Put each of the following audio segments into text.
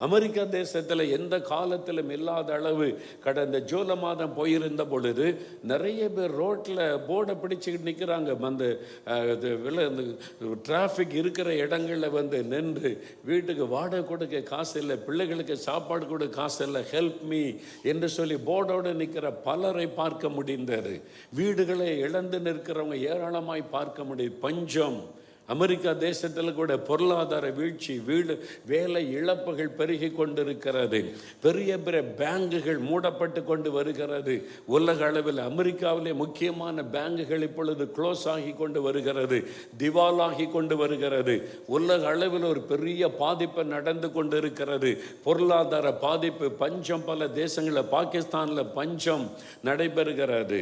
America தேசத்தில் எந்த காலத்திலும் இல்லாத அளவு கடந்த ஜூலை மாதம் போயிருந்த பொழுது நிறைய பேர் ரோட்டில் போர்டை பிடிச்சிக்கிட்டு நிற்கிறாங்க அந்த அஹ், வில டிராஃபிக் இருக்கிற இடங்களில் வந்து நின்று வீட்டுக்கு வாடகை கொடுக்க காசு இல்லை பிள்ளைகளுக்கு சாப்பாடு கொடுக்க காசு இல்லை ஹெல்ப் மீ என்று சொல்லி போர்டோடு நிற்கிற பலரை பார்க்க முடிந்தது. வீடுகளை இழந்து நிற்கிறவங்க ஏராளமாய் பார்க்க முடியும் பஞ்சம். அமெரிக்கா தேசத்தில் கூட பொருளாதார வீழ்ச்சி வீடு வேலை இழப்புகள் பெருகி கொண்டிருக்கிறது. பெரிய பெரிய பேங்குகள் மூடப்பட்டு கொண்டு வருகிறது. உலக அளவில் அமெரிக்காவிலே முக்கியமான பேங்குகள் இப்பொழுது க்ளோஸ் ஆகி கொண்டு வருகிறது. திவாலாகி கொண்டு வருகிறது. உலக அளவில் ஒரு பெரிய பாதிப்பு நடந்து கொண்டு இருக்கிறது பொருளாதார பாதிப்பு பஞ்சம். பல தேசங்களில் பாகிஸ்தானில் பஞ்சம் நடைபெறுகிறது.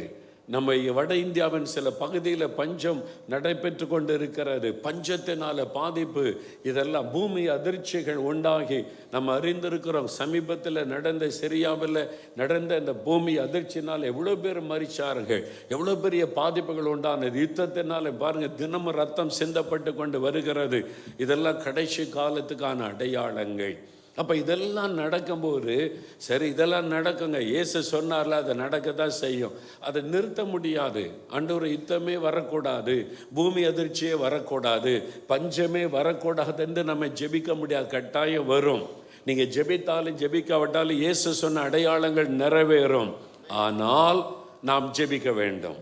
நம்ம வட இந்தியாவின் சில பகுதியில் பஞ்சம் நடைபெற்று கொண்டு இருக்கிறது பஞ்சத்தினால பாதிப்பு இதெல்லாம் பூமி அதிர்ச்சிகள் உண்டாகி நம்ம அறிந்திருக்கிறோம். சமீபத்தில் நடந்த சிரியாவில் நடந்த இந்த பூமி அதிர்ச்சினால் எவ்வளோ பேர் மறிச்சார்கள் எவ்வளோ பெரிய பாதிப்புகள் உண்டானது. யுத்தத்தினால பாருங்கள் தினமும் ரத்தம் சிந்தப்பட்டு கொண்டு வருகிறது. இதெல்லாம் கடைசி காலத்துக்கான அடையாளங்கள். அப்போ இதெல்லாம் நடக்கும்போது சரி இதெல்லாம் நடக்குங்க. இயேசு சொன்னார்ல அதை நடக்க தான் செய்யும். அதை நிறுத்த முடியாது. அண்டொரு யுத்தமே வரக்கூடாது. பூமி அதிர்ச்சியே வரக்கூடாது. பஞ்சமே வரக்கூடாதுன்னு நம்ம ஜெபிக்க முடியாது. கட்டாயம் வரும். நீங்கள் ஜெபித்தாலும் ஜெபிக்காவிட்டாலும் இயேசு சொன்ன அடையாளங்கள் நிறைவேறும். ஆனால் நாம் ஜெபிக்க வேண்டும்.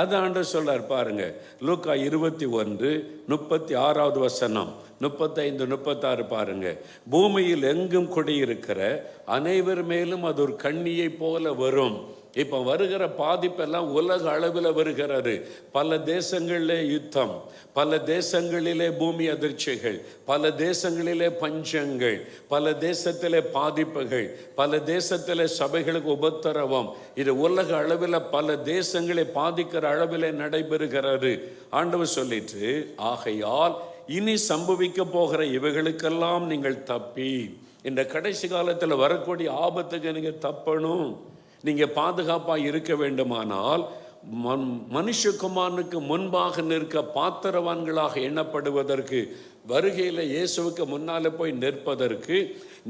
அது ஆண்டு சொல்றார் பாருங்க. லூக்கா இருபத்தி ஒன்று முப்பத்தி ஆறாவது வசனம். முப்பத்தைந்து முப்பத்தாறு பாருங்க. பூமியில் எங்கும் குடியிருக்கிற அனைவர் மேலும் அது ஒரு கண்ணியை போல வரும். இப்போ வருகிற பாதிப்பெல்லாம் உலக அளவில் வருகிறது. பல தேசங்களிலே யுத்தம் பல தேசங்களிலே பூமி அதிர்ச்சிகள் பல தேசங்களிலே பஞ்சங்கள் பல தேசத்திலே பாதிப்புகள் பல தேசத்திலே சபைகளுக்கு உபத்திரவம். இது உலக அளவில் பல தேசங்களை பாதிக்கிற அளவில் நடைபெறுகிறது. ஆண்டவர் சொல்லிட்டு ஆகையால் இனி சம்பவிக்க போகிற இவைகளுக்கெல்லாம் நீங்கள் தப்பி. இந்த கடைசி காலத்தில் வரக்கூடிய ஆபத்துக்கு நீங்கள் தப்பணும். நீங்கள் பாதுகாப்பாக இருக்க வேண்டுமானால் மன் மனுஷகுமாரனுக்கு முன்பாக நிற்க பாத்திரவான்களாக எண்ணப்படுவதற்கு வருகையில் இயேசுவுக்கு முன்னால் போய் நிற்பதற்கு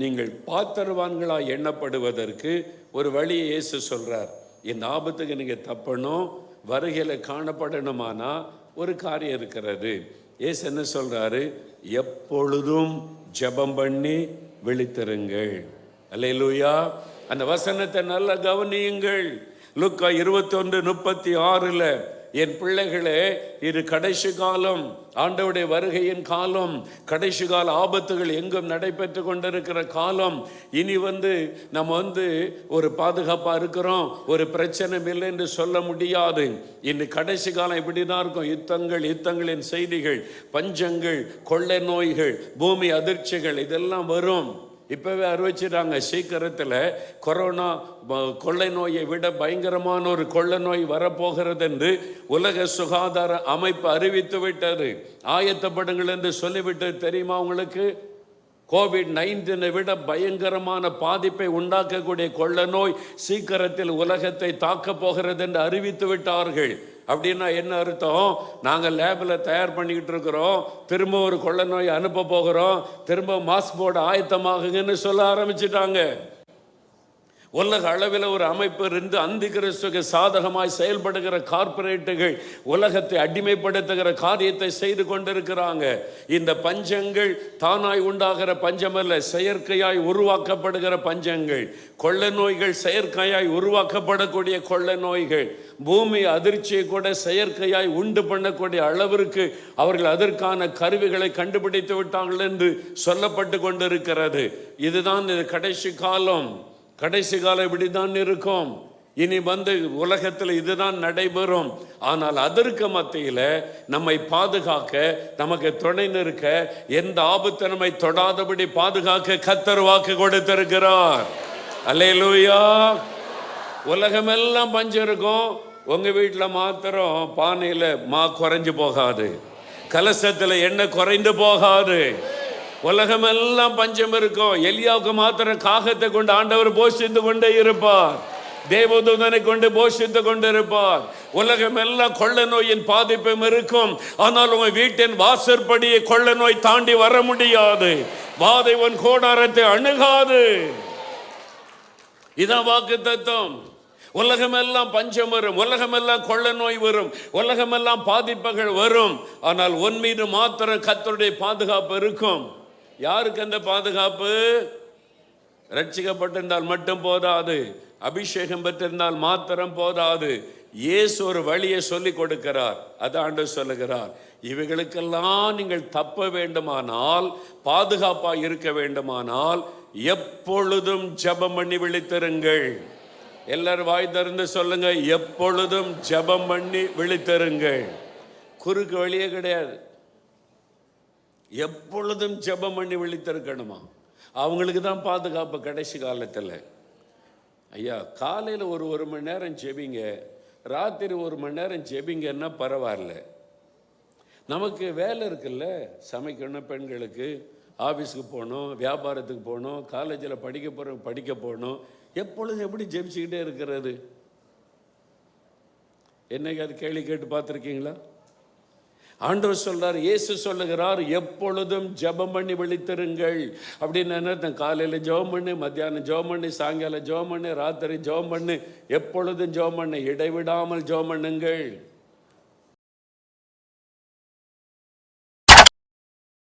நீங்கள் பாத்திரவான்களாக எண்ணப்படுவதற்கு ஒரு வழியை இயேசு சொல்கிறார் இந்த ஆபத்துக்கு நீங்கள் தப்பணும். வருகையில் காணப்படணுமானா ஒரு காரியம் இருக்கிறது. ஏசு என்ன சொல்கிறாரு எப்பொழுதும் ஜெபம் பண்ணி விழித்திருங்கள். அல்லேலூயா. அந்த வசனத்தை நல்லா கவனியுங்கள். லுக்கா இருபத்தொன்று முப்பத்தி ஆறில் என் பிள்ளைகளே இது கடைசி காலம் ஆண்டவுடைய வருகையின் காலம் கடைசி கால ஆபத்துகள் எங்கும் நடைபெற்று கொண்டிருக்கிற காலம். இனி வந்து நம்ம வந்து ஒரு பாதுகாப்பாக இருக்கிறோம் ஒரு பிரச்சனை இல்லை என்று சொல்ல முடியாது. இன்னும் கடைசி காலம் இப்படி தான் இருக்கும். யுத்தங்கள் யுத்தங்களின் செய்திகள் பஞ்சங்கள் கொள்ளை நோய்கள் பூமி அதிர்ச்சிகள் இதெல்லாம் வரும். இப்போவே அறிவிச்சிட்டாங்க. சீக்கிரத்தில் கொரோனா கொள்ளை நோயை விட பயங்கரமான ஒரு கொள்ளை நோய் வரப்போகிறது என்று உலக சுகாதார அமைப்பு அறிவித்து விட்டது. ஆயத்தப்படுங்கள் என்று சொல்லிவிட்டது தெரியுமா உங்களுக்கு? கோவிட் நைன்டீனை விட பயங்கரமான பாதிப்பை உண்டாக்கக்கூடிய கொள்ள நோய் சீக்கிரத்தில் உலகத்தை தாக்கப் போகிறது என்று அறிவித்து விட்டார்கள். அப்படின்னா என்ன அர்த்தம்? நாங்கள் லேபில் தயார் பண்ணிக்கிட்டு இருக்கிறோம். திரும்ப ஒரு கொள்ள நோய் அனுப்ப போகிறோம். திரும்ப மாஸ்க் போட ஆயத்தமாகுங்கன்னு சொல்ல ஆரம்பிச்சிட்டாங்க. உலக அளவில் ஒரு அமைப்பு இருந்து அந்த கிறிஸ்துக்கு சாதகமாய் செயல்படுகிற கார்ப்பரேட்டுகள் உலகத்தை அடிமைப்படுத்துகிற காரியத்தை செய்து கொண்டிருக்கிறாங்க. இந்த பஞ்சங்கள் தானாய் உண்டாகிற பஞ்சமல்ல செயற்கையாய் உருவாக்கப்படுகிற பஞ்சங்கள். கொள்ள நோய்கள் செயற்கையாய் உருவாக்கப்படக்கூடிய கொள்ள நோய்கள். பூமி அதிர்ச்சியை கூட செயற்கையாய் உண்டு பண்ணக்கூடிய அளவிற்கு அவர்கள் அதற்கான கருவிகளை கண்டுபிடித்து விட்டார்கள் என்று சொல்லப்பட்டு கொண்டிருக்கிறது. இதுதான் இது கடைசி காலம். கடைசி காலம் இப்படிதான் இருக்கும். இனி வந்து உலகத்தில் இதுதான் நடைபெறும். ஆனால் அதற்கு மத்தியில் நம்மை பாதுகாக்க நமக்கு துணை நிற்க எந்த ஆபத்து நம்மை தொடாதபடி பாதுகாக்க கத்தர் வாக்கு கொடுத்திருக்கிறார். அல்லையிலூயா உலகமெல்லாம் பஞ்சம் இருக்கும் உங்கள் வீட்டில் மாத்திரம் பானையில் மா குறைஞ்சு போகாது. கலசத்தில் எண்ணெய் குறைந்து போகாது. உலகமெல்லாம் பஞ்சம் இருக்கும். எலியாவுக்கு மாத்திரம் காகத்தை கொண்டு ஆண்டவர் போஷித்து கொண்டே இருப்பார். தேவதூதனை கொண்டு போஷித்து கொண்டிருப்பார் உலகம் எல்லாம் கொள்ள நோயின் பாதிப்பும் இருக்கும். ஆனால் உங்க வீட்டின் வாசற்படியை கொள்ள நோய் தாண்டி வர முடியாது. வாதை உன் கோடாரத்தை அணுகாது. இதான் வாக்கு தத்துவம் உலகமெல்லாம் பஞ்சம் வரும். உலகமெல்லாம் கொள்ள நோய் வரும். உலகமெல்லாம் பாதிப்புகள் வரும். ஆனால் உன் மீது மாத்திரம் கத்தருடைய பாதுகாப்பு இருக்கும். யாருக்கு அந்த பாதுகாப்பு? ரட்சிக்கப்பட்டிருந்தால் மட்டும் போதாது. அபிஷேகம் பெற்றிருந்தால் மாத்திரம் போதாது. இயேசு ஒரு வழியை சொல்லி கொடுக்கிறார். அது ஆண்டு சொல்லுகிறார். இவைகளுக்கெல்லாம் நீங்கள் தப்ப வேண்டுமானால் பாதுகாப்பாக இருக்க வேண்டுமானால் எப்பொழுதும் ஜெபம் பண்ணி விழித்திருங்கள். எல்லாரும் வாய் திறந்து சொல்லுங்க எப்பொழுதும் ஜெபம் பண்ணி விழித்திருங்கள். குறுக்கு வழியே கிடையாது. எப்பொழுதும் ஜெபம் பண்ணி விழித்திருக்கணுமா? அவங்களுக்கு தான் பாதுகாப்பு கடைசி காலத்தில். ஐயா காலையில் ஒரு ஒரு மணி நேரம் ஜெபிங்க. ராத்திரி ஒரு மணி நேரம் ஜெபிங்கன்னா பரவாயில்ல. நமக்கு வேலை இருக்குல்ல? சமைக்கணும் பெண்களுக்கு ஆஃபீஸுக்கு போகணும் வியாபாரத்துக்கு போகணும் காலேஜில் படிக்க போகிறோம் படிக்க போகணும். எப்பொழுதும் எப்படி ஜெபிச்சுக்கிட்டே இருக்கிறது? என்னைக்கு அது கேள்வி கேட்டு பார்த்துருக்கீங்களா? ஆண்டவர் சொல்றார் இயேசு சொல்லுகிறார் எப்பொழுதும் ஜெபம் பண்ணி விழித்திருங்கள். அப்படின்னு என்ன காலையில் ஜெபம் பண்ணு மத்தியானம் ஜெபம் பண்ணு சாயங்காலம் ஜெபம் பண்ணு ராத்திரி ஜெபம் பண்ணு எப்பொழுதும் ஜெபம் பண்ணு இடைவிடாமல் ஜெபம் பண்ணுங்கள்.